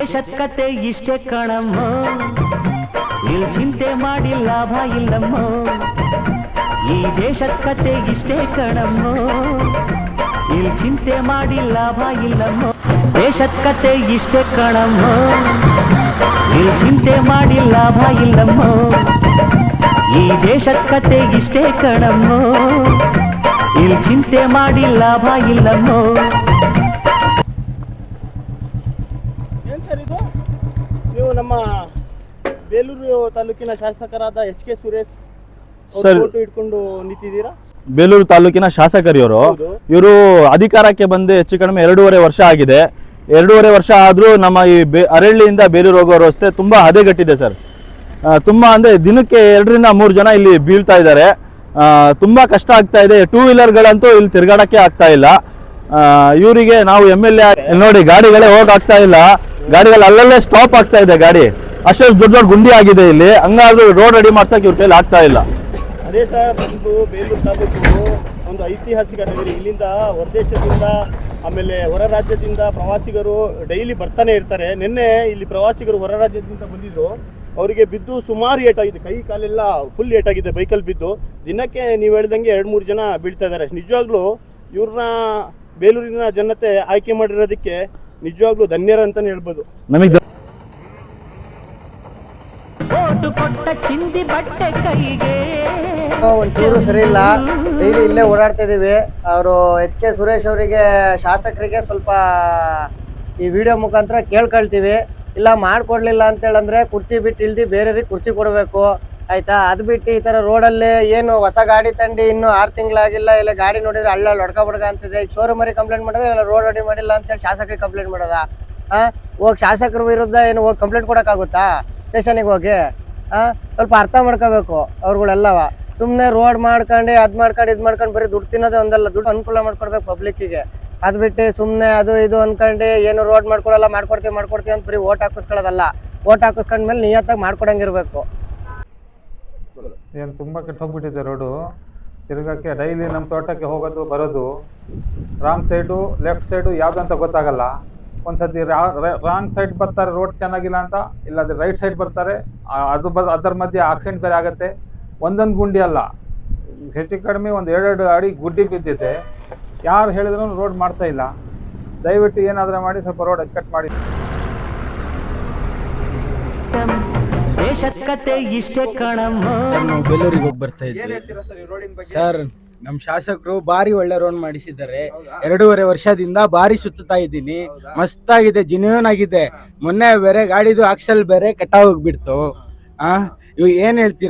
ದೇಶದ ಕತೆ ಇಷ್ಟೇ ಕಣಮ್ಮ. ಇಲ್ಲಿ ಚಿಂತೆ ಮಾಡಿ ಲಾಭ ಇಲ್ಲಮ್ಮ. ಈ ದೇಶದ ಕತೆ ಇಷ್ಟೇ ಕಣಮ್ಮ. ಇಲ್ಲಿ ಚಿಂತೆ ಮಾಡಿ ಲಾಭ ಇಲ್ಲಮ್ಮ. ದೇಶದ ಕತೆ ಇಷ್ಟೇ ಕಣಮ್ಮ. ಇಲ್ಲಿ ಚಿಂತೆ ಮಾಡಿ ಲಾಭ ಇಲ್ಲಮ್ಮ. ಈ ದೇಶದ ಕತೆ ಇಷ್ಟೇ ಕಣಮ್ಮ. ಇಲ್ಲಿ ಚಿಂತೆ ಮಾಡಿ ಲಾಭ ಇಲ್ಲಮ್ಮ. ಏನ್ ಸರ್ ಇದು ನೀವು ನಮ್ಮ ಬೇಲೂರು ತಾಲೂಕಿನ ಶಾಸಕರಾದ ಎಚ್ ಕೆ ಸುರೇಶ್ ಸರ್. ಇಟ್ಕೊಂಡು ನಿಂತಿದ್ದೀರಾ? ಬೇಲೂರು ತಾಲೂಕಿನ ಶಾಸಕರು ಇವರು ಇವರು ಅಧಿಕಾರಕ್ಕೆ ಬಂದು ಹೆಚ್ಚು ಕಡಿಮೆ ಎರಡೂವರೆ ವರ್ಷ ಆಗಿದೆ. ಎರಡೂವರೆ ವರ್ಷ ಆದರೂ ನಮ್ಮ ಈ ಬೇ ಅರಳ್ಳಿಯಿಂದ ಬೇಲೂರು ಹೋಗೋ ರಸ್ತೆ ತುಂಬ ಹದೆಗಟ್ಟಿದೆ ಸರ್. ತುಂಬ ಅಂದರೆ ದಿನಕ್ಕೆ ಎರಡರಿಂದ ಮೂರು ಜನ ಇಲ್ಲಿ ಬೀಳ್ತಾ ಇದ್ದಾರೆ. ತುಂಬ ಕಷ್ಟ ಆಗ್ತಾ ಇದೆ. ಟೂ ವೀಲರ್ಗಳಂತೂ ಇಲ್ಲಿ ತಿರ್ಗಾಡಕ್ಕೆ ಆಗ್ತಾ ಇಲ್ಲ. ಇವರಿಗೆ ನಾವು ಎಂ ಎಲ್ ಎ ನೋಡಿ ಗಾಡಿಗಳೇ ಹೋಗಾಗ್ತಾ ಇಲ್ಲ. ಗಾಡಿಗಳು ಅಲ್ಲಲ್ಲೇ ಸ್ಟಾಪ್ ಆಗ್ತಾ ಇದೆ ಗಾಡಿ. ಅಷ್ಟೊಂದು ದೊಡ್ಡ ದೊಡ್ಡ ಗುಂಡಿ ಆಗಿದೆ ಇಲ್ಲಿ. ಹಂಗಾದ್ರೂ ರೋಡ್ ರೆಡಿ ಮಾಡ್ಸಕ್ಕೆ ಇವ್ರ ಕೈಲಿ ಆಗ್ತಾ ಇಲ್ಲ. ಅದೇ ಸರ್ ನಮ್ಮದು ಬೇಲೂರು ತಾಲೂಕು ಒಂದು ಐತಿಹಾಸಿಕ ನಗರಿ. ಇಲ್ಲಿಂದ ಹೊರದೇಶದಿಂದ, ಆಮೇಲೆ ಹೊರ ರಾಜ್ಯದಿಂದ ಪ್ರವಾಸಿಗರು ಡೈಲಿ ಬರ್ತಾನೆ ಇರ್ತಾರೆ. ನಿನ್ನೆ ಇಲ್ಲಿ ಪ್ರವಾಸಿಗರು ಹೊರ ರಾಜ್ಯದಿಂದ ಬಂದಿದ್ರು. ಅವರಿಗೆ ಬಿದ್ದು ಸುಮಾರು ಏಟಾಗಿದೆ ಕೈ ಕಾಲೆಲ್ಲ ಫುಲ್ ಏಟಾಗಿದೆ ಬೈಕಲ್ಲಿ ಬಿದ್ದು. ದಿನಕ್ಕೆ ನೀವು ಹೇಳ್ದಂಗೆ ಎರಡು ಮೂರು ಜನ ಬೀಳ್ತಾ ಇದ್ದಾರೆ. ನಿಜವಾಗ್ಲೂ ಇವ್ರನ್ನ ಬೇಲೂರಿನ ಜನತೆ ಆಯ್ಕೆ ಮಾಡಿರೋದಕ್ಕೆ ನಿಜವಾಗ್ಲೂ ಧನ್ಯರ ಅಂತಾನೆ ಹೇಳ್ಬೋದು. ನಮಗೆ ಓಟು ಕೊಟ್ಟ ಚಿಂದಿ ಬಟ್ಟೆ ಕೈಗೆ. ಒಂಚೂರು ಸರಿ ಇಲ್ಲ. ಡೈಲಿ ಇಲ್ಲೇ ಓಡಾಡ್ತಾ ಇದೀವಿ. ಅವರು ಎಚ್ ಕೆ ಸುರೇಶ್ ಅವರಿಗೆ ಶಾಸಕರಿಗೆ ಸ್ವಲ್ಪ ಈ ವಿಡಿಯೋ ಮುಖಾಂತರ ಕೇಳ್ಕೊಳ್ತೀವಿ. ಇಲ್ಲ ಮಾಡ್ಕೊಡ್ಲಿಲ್ಲ ಅಂತ ಹೇಳಂದ್ರೆ ಕುರ್ಚಿ ಬಿಟ್ಟು ಇಳ್ದು ಬೇರೆಯವ್ರಿಗೆ ಕುರ್ಚಿ ಕೊಡಬೇಕು. ಆಯ್ತಾ? ಅದು ಬಿಟ್ಟು ಈ ತರ ರೋಡಲ್ಲಿ ಏನು ಹೊಸ ಗಾಡಿ ತಂಡಿ ಇನ್ನು ಆರು ತಿಂಗಳಾಗಿಲ್ಲ, ಇಲ್ಲ ಗಾಡಿ ನೋಡಿದ್ರೆ ಅಲ್ಲ ಲೊಡ್ಕ ಬಡ್ಕ ಅಂತಿದೆ. ಶೋರೂಮರಿಗೆ ಕಂಪ್ಲೇಂಟ್ ಮಾಡಿದ್ರೆ, ಇಲ್ಲ ರೋಡ್ ರೆಡಿ ಮಾಡಿಲ್ಲ ಅಂತ ಹೇಳಿ ಶಾಸಕರಿಗೆ ಕಂಪ್ಲೇಂಟ್ ಮಾಡೋದ? ಹೋಗಿ ಶಾಸಕರ ವಿರುದ್ಧ ಏನು ಹೋಗಿ ಕಂಪ್ಲೇಂಟ್ ಕೊಡೋಕ್ಕಾಗುತ್ತಾ? ಸ್ಟೇಷನಿಗೆ ಹೋಗಿ ಸ್ವಲ್ಪ ಅರ್ಥ ಮಾಡ್ಕೋಬೇಕು ಅವ್ರುಗಳೆಲ್ಲವ. ಸುಮ್ಮನೆ ರೋಡ್ ಮಾಡ್ಕೊಂಡು, ಅದ್ ಮಾಡ್ಕೊಂಡು, ಇದು ಮಾಡ್ಕೊಂಡು ಬರೀ ದುಡ್ಡು ತಿನ್ನೋದೇ ಒಂದಲ್ಲ, ದುಡ್ಡು ಅನುಕೂಲ ಮಾಡ್ಕೊಡ್ಬೇಕು ಪಬ್ಲಿಕ್ಕಿಗೆ ಅದ್ ಬಿಟ್ಟು ಸುಮ್ಮನೆ ಅದು ಇದು ಅನ್ಕೊಂಡು ಏನು ರೋಡ್ ಮಾಡ್ಕೊಡಲ್ಲ ಮಾಡ್ಕೊಡ್ತೀವಿ ಮಾಡ್ಕೊಡ್ತೀವಿ ಅಂತ ಬರೀ ಓಟ್ ಹಾಕಿಸ್ಕೊಳ್ಳೋದಲ್ಲ. ಓಟ್ ಹಾಕಿಸ್ಕೊಂಡ್ಮೇಲೆ ನಿಯತ್ತಾಗಿ ಮಾಡ್ಕೊಡಂಗಿರ್ಬೇಕು. ಏನು ತುಂಬ ಕೆಟ್ಟ ಹೋಗ್ಬಿಟ್ಟಿದೆ ರೋಡು ತಿರುಗಕ್ಕೆ ಡೈಲಿ ನಮ್ಮ ತೋಟಕ್ಕೆ ಹೋಗೋದು, ಬರೋದು. ರಾಂಗ್ ಸೈಡು ಲೆಫ್ಟ್ ಸೈಡು ಯಾವ್ದಂತ ಗೊತ್ತಾಗಲ್ಲ. ಒಂದ್ಸತಿ ರಾಂಗ್ ಸೈಡ್ ಬರ್ತಾರೆ ರೋಡ್ ಚೆನ್ನಾಗಿಲ್ಲ ಅಂತ, ಇಲ್ಲಾಂದರೆ ರೈಟ್ ಸೈಡ್ ಬರ್ತಾರೆ. ಅದು ಬ, ಅದರ ಮಧ್ಯೆ ಆಕ್ಸಿಡೆಂಟ್ ಬೇರೆ ಆಗುತ್ತೆ. ಒಂದೊಂದು ಗುಂಡಿ ಅಲ್ಲ. ಹೆಚ್ಚು ಕಡಿಮೆ ಒಂದು ಎರಡೆರಡು ಅಡಿ ಗುಡ್ಡಿ ಬಿದ್ದಿದೆ. ಯಾರು ಹೇಳಿದ್ರು ರೋಡ್ ಮಾಡ್ತಾ ಇಲ್ಲ. ದಯವಿಟ್ಟು ಏನಾದರೂ ಮಾಡಿ, ಸ್ವಲ್ಪ ರೋಡ್ ಅಚ್ಚುಕಟ್ಟು ಮಾಡಿ. ದೇಶದ ಕತೆ ಇಷ್ಟೇ ಕಣಮ್ಮ. ಸರ್ ನಾವು ಬೆಲ್ಲೂರಿಗೆ ಹೋಗಿ ಬರ್ತಾ ಇದ್ದೀವಿ ಸರ್ ನಮ್ಮ ಶಾಸಕರು ಬಾರಿ ಒಳ್ಳೆ ರೋಡ್ ಮಾಡಿಸಿದ್ದಾರೆ. ಎರಡೂವರೆ ವರ್ಷದಿಂದ ಬಾರಿ ಸುತ್ತಾ ಇದ್ದೀನಿ. ಮಸ್ತಾಗಿದೆ ಜಿನ್ಯೂನ್ ಆಗಿದೆ. ಮೊನ್ನೆ ಬೇರೆ ಗಾಡಿದು ಆಕ್ಸಲ್ ಬೇರೆ ಕೆಟ್ಟ ಹೋಗ್ಬಿಡ್ತು ಆ ಇವ್ ಏನ್ ಹೇಳ್ತೀರಾ?